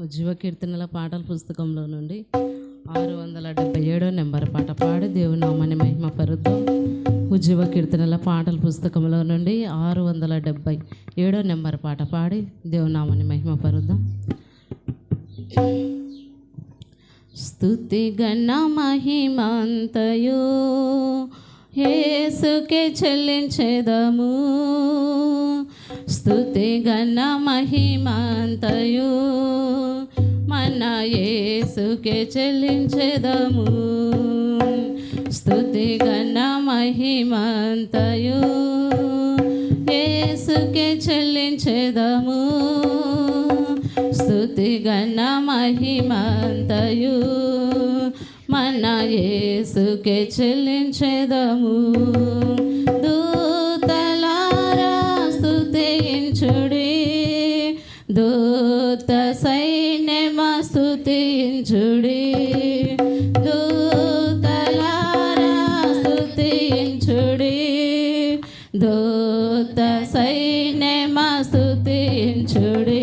ఉజ్జీవ కీర్తనల పాటల పుస్తకంలో నుండి ఆరు వందల డెబ్బై ఏడో నెంబర్ పాట పాడి దేవుని మహిమ పరుద్దాం ఉజ్జీవ కీర్తనల పాటల పుస్తకంలో నుండి ఆరు వందల డెబ్బై ఏడో నెంబర్ పాట పాడి దేవునామని మహిమ పరుద్దాం స్తుతి గణ మహిమంతయు హేసుకే చెల్లించేదము. స్తుతి గణ మహిమంతయు. మన యేసుకే చెల్లించేదము. స్తుతి గణ మహిమంతయు. యేసుకే చెల్లించేదము. స్థుతి గణ మహిమంతయు. మన యేసుకే చెల్లించేదము. দেন ছড়ে